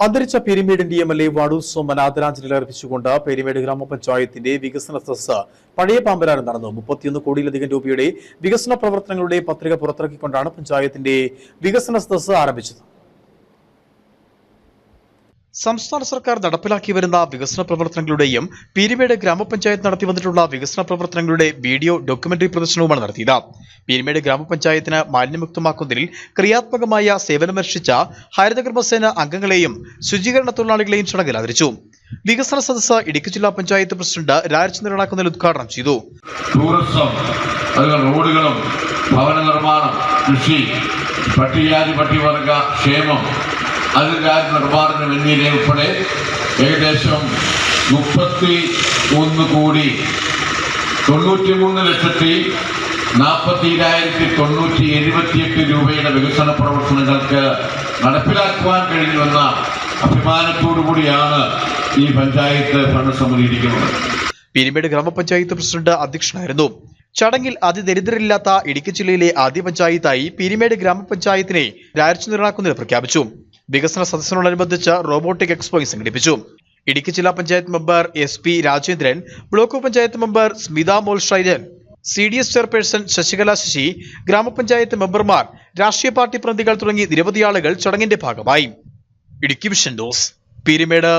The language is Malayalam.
അന്തരിച്ച പെരിമേടിന്റെ എം എൽ എ വാടു സോമൻ ആദരാഞ്ജലി അർപ്പിച്ചുകൊണ്ട് പെരിമേട് ഗ്രാമപഞ്ചായത്തിന്റെ വികസന സദസ് പഴയ പാമ്പരാരം നടന്നു. മുപ്പത്തിയൊന്ന് കോടിയിലധികം രൂപയുടെ വികസന പ്രവർത്തനങ്ങളുടെ പത്രിക പുറത്തിറക്കിക്കൊണ്ടാണ് പഞ്ചായത്തിന്റെ വികസന സദസ് ആരംഭിച്ചത്. സംസ്ഥാന സർക്കാർ നടപ്പിലാക്കി വരുന്ന വികസന പ്രവർത്തനങ്ങളുടെയും പീരുമേട് ഗ്രാമപഞ്ചായത്ത് നടത്തി വന്നിട്ടുള്ള വികസന പ്രവർത്തനങ്ങളുടെ വീഡിയോ ഡോക്യുമെന്ററി പ്രദർശനവുമാണ് നടത്തിയത്. പീരുമേട് ഗ്രാമപഞ്ചായത്തിന് മാലിന്യമുക്തമാക്കുന്നതിൽ ക്രിയാത്മകമായ സേവനമനുഷ്ഠിച്ച ഹരിതകർമ്മസേന അംഗങ്ങളെയും ശുചീകരണ തൊഴിലാളികളെയും ചടങ്ങിൽ ആദരിച്ചു വികസന സദസ്സ് ഇടുക്കി ജില്ലാ പഞ്ചായത്ത് പ്രസിഡന്റ് രാജചന്ദ്രൻ നിരണാക്കുന്നതിൽ ഉദ്ഘാടനം ചെയ്തു. ടൂറിസം റോഡുകളും ഭവന നിർമ്മാണം കൃഷി പട്ടികജാതി പട്ടികവർഗ ക്ഷേമം അതിരാജ്യ നിർമ്മാണം എന്നിവ ഉൾപ്പെടെ ഏകദേശം മുപ്പത്തി ഒന്ന് കോടി തൊണ്ണൂറ്റി മൂന്ന് ലക്ഷത്തി നാൽപ്പത്തിരായിരത്തി തൊണ്ണൂറ്റി എഴുപത്തിയെട്ട് രൂപയുടെ വികസന പ്രവർത്തനങ്ങൾക്ക് നടപ്പിലാക്കുവാൻ കഴിഞ്ഞുവെന്ന അഭിമാനത്തോടു കൂടിയാണ് ഈ പഞ്ചായത്ത് ഭരണസമിതി ഇരിക്കുന്നത്. പിരിമേട് ഗ്രാമപഞ്ചായത്ത് പ്രസിഡന്റ് അധ്യക്ഷനായിരുന്നു. ചടങ്ങിൽ അതിദരിദ്രരില്ലാത്ത ഇടുക്കി ജില്ലയിലെ ആദ്യ പഞ്ചായത്തായി പിരിമേട് ഗ്രാമപഞ്ചായത്തിനെ രാജചന്ദ്രനാക്കുന്നതിൽ പ്രഖ്യാപിച്ചു. വികസന സദസ്സിനോടനുബന്ധിച്ച് റോബോട്ടിക് എക്സ്പോ സംഘടിപ്പിച്ചു. ഇടുക്കി ജില്ലാ panchayat member S P Rajendran block panchayat member Smitha Mol Shaijan C D S chairperson Sasikala Sasi ഗ്രാമപഞ്ചായത്ത് മെമ്പർമാർ രാഷ്ട്രീയ പാർട്ടി പ്രതിനിധികൾ തുടങ്ങി നിരവധി ആളുകൾ ചടങ്ങിന്റെ ഭാഗമായി. ഇടുക്കി വിഷൻ ഡോസ് പീരുമേട്.